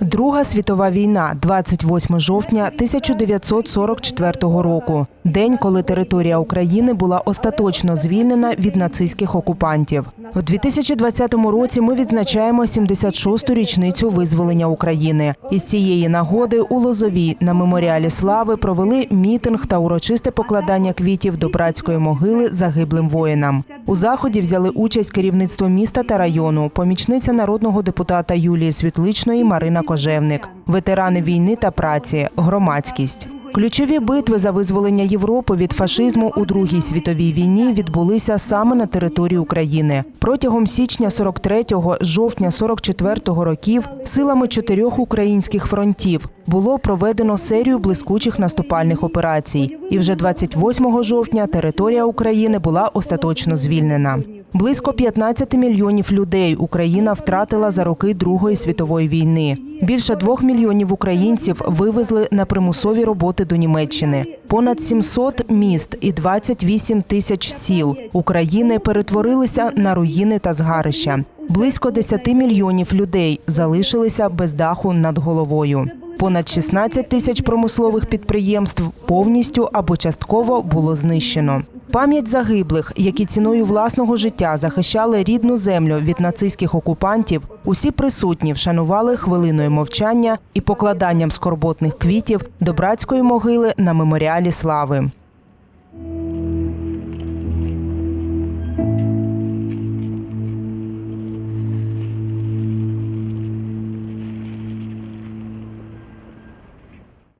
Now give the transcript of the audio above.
Друга світова війна, 28 жовтня 1944 року. День, коли територія України була остаточно звільнена від нацистських окупантів. У 2020 році ми відзначаємо 76-ту річницю визволення України. Із цієї нагоди у Лозовій на меморіалі слави провели мітинг та урочисте покладання квітів до братської могили загиблим воїнам. У заході взяли участь керівництво міста та району, помічниця народного депутата Юлії Світличної Марина Кожевник, ветерани війни та праці, громадськість. Ключові битви за визволення Європи від фашизму у Другій світовій війні відбулися саме на території України. Протягом січня 43-го, жовтня 44-го років силами чотирьох українських фронтів було проведено серію блискучих наступальних операцій. І вже 28 жовтня територія України була остаточно звільнена. Близько 15 мільйонів людей Україна втратила за роки Другої світової війни. Більше двох мільйонів українців вивезли на примусові роботи до Німеччини. Понад 700 міст і 28 тисяч сіл України перетворилися на руїни та згарища. Близько 10 мільйонів людей залишилися без даху над головою. Понад 16 тисяч промислових підприємств повністю або частково було знищено. Пам'ять загиблих, які ціною власного життя захищали рідну землю від нацистських окупантів, усі присутні вшанували хвилиною мовчання і покладанням скорботних квітів до братської могили на меморіалі слави.